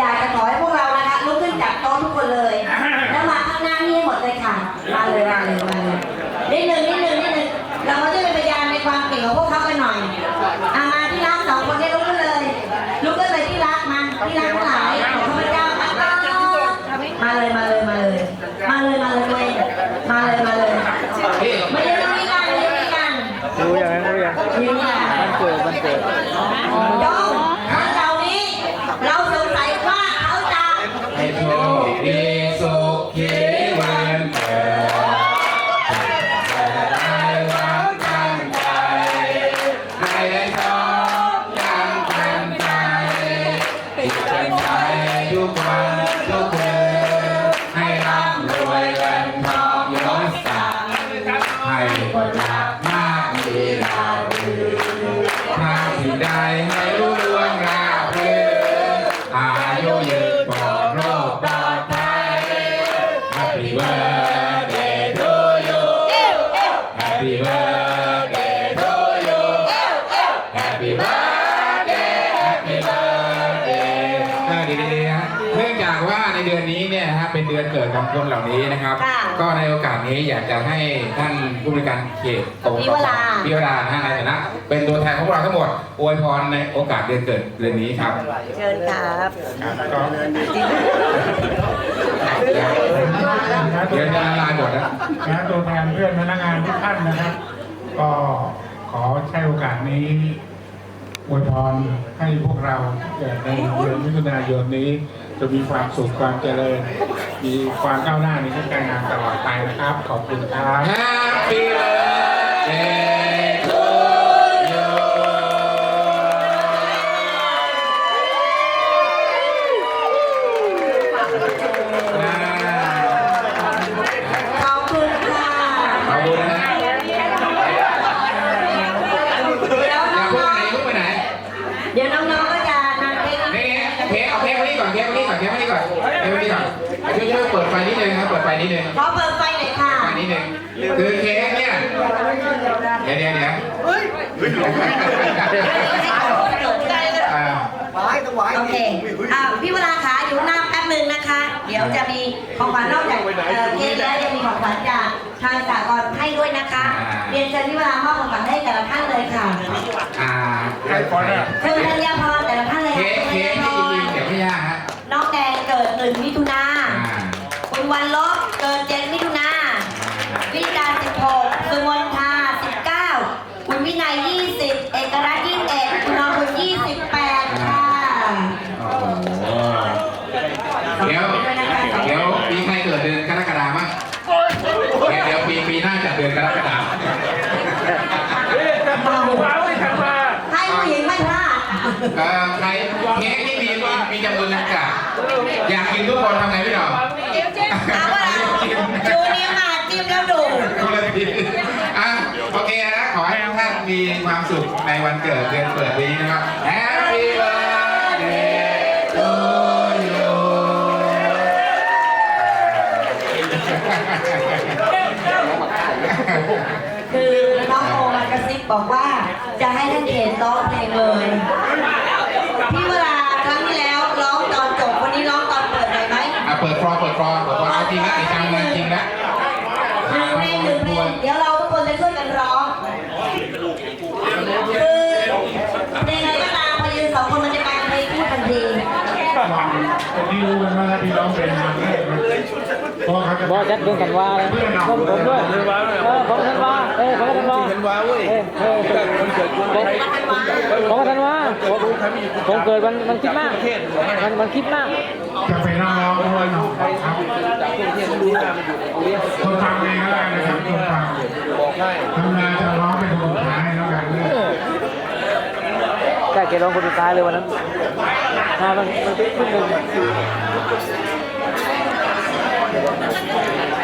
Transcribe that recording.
อยากจะขอให้พวกเรานะคะลุกขึ้นจากโต๊ะทุกคนเลย แล้วมาข้างหน้านี่ให้หมดเลยค่ะ มาเลยมาเลยมาเลยนิดหนึ่งนิดหนึ่งนิดหนึ่งเรามาช่วยเป็นพยานในความเก่งของพวกเขากันหน่อย ทุกวันทุกคืนให้ร่ำรวยเงินทองย้อนสาให้คนรัก เดือนนี้เนี่ยนะฮะเป็นเดือนเกิดของคนเหล่านี้นะครับก็ในโอกาสนี้อยากจะให้ท่านผู้บริการเขตตรงพี่วราพี่วรานะฮะในฐานะเป็นตัวแทนของพวกเราทั้งหมดอวยพรในโอกาสเดือนเกิดเดือนนี้ครับเชิญครับครับก็เดี๋ยวจะละลายหมดแล้วนะตัวแทนเพื่อนพนักงานทุกท่านนะครับ ก็ขอใช้โอกาสนี้ อวยพรให้พวกเราเกิดในเดือนมิถุนายนนี้ จะมีความสุขความเจริญ มีความก้าวหน้าในการงานตลอดไปนะครับ ขอบคุณครับ Happy birthday to you ช่วยช่วยเปิดไฟนิดนึงครับเปิดไฟนิดนึงขอเปิดไฟหน่อยค่ะไฟนิดนึงคือเค้กเนี่ยเดี๋ยวเดี๋ยวเดี๋ยวอ่าโอเคอ่าพี่เวลาขาอยู่หน้าแป๊บหนึงนะคะ เดี๋ยวจะมีของขวัญนอกจากเอ่อเค้กแล้วยังมีของขวัญจากทางสากลให้ด้วยนะคะ เรียนเชิญพี่เวลามอบของขวัญให้แต่ละท่านเลยค่ะอ่าให้ก่อนนะคุณธัญพรแต่ละท่านเลยเค้ค่ะกเค้กคุณนี่ธัญพรจริงๆเดี๋ยวไม่ยากฮะน้องแดงเกิดหนึ่งมิถุนา วินัยยี่สิบเอกรัตน์ยี่สิบเอ็ดคุณนองคุณยี่สิบแปดค่ะโอ้โหเดี๋ยว เดี๋ยวปีใครเกิดเดือนกรกฎาคมมั้งเดี๋ยวเดี๋ยวปีปีหน้าจะเดือนกรกฎาคมให้ผู้หญิงไม่พลาดเอ่อใครเค้กที่มีมีมีจำนวนจำกัดอยากกินทุกคนทำไงพี่หน่อเอาว่าเราจูนิ้วมาจิ้มแล้วดู คนละทีอะโอเคนะขอให้ทุกท่านมีความ สุขในวันเกิดเดือนเปิดปีนี้นะครับ Happy birthday to you คือน้องโอมากระซิบบอกว่าจะให้ท่านเขตร้องเพลงเลยพี่เวลาครั้งที่แล้วร้องตอนจบวันนี้ร้องตอนเปิดได้ไหมอะเปิดฟลอเปิดฟลอเปิดฟลอเอาจริงนะไอ้จังเลยจริงนะหนึ่งเพลงหนึ่งเพลงเดี๋ยวเราทุกคนจะช่วยกันร้อง ที่รู้กันว่าพี่ร้องเป็นงานแรกนะเพราะเขาจะบอจัดเดือนกันว่าเลยผมผมด้วยเออผมธันว่าเออผมธันวาธันวาเว้ยเออเออผมธันว่าผมเกิดวันวันคิดมากวันวันคิดมากจะเป็นนักร้องด้วยเนาะครับคนฟังเองก็ได้นะครับคนฟังทำงานจะร้องเป็นคนสุดท้ายแล้วกันเนี่ยแต่แกร้องคนสุดท้ายเลยวันนั้น มามันมันขึ้นหนึ่ง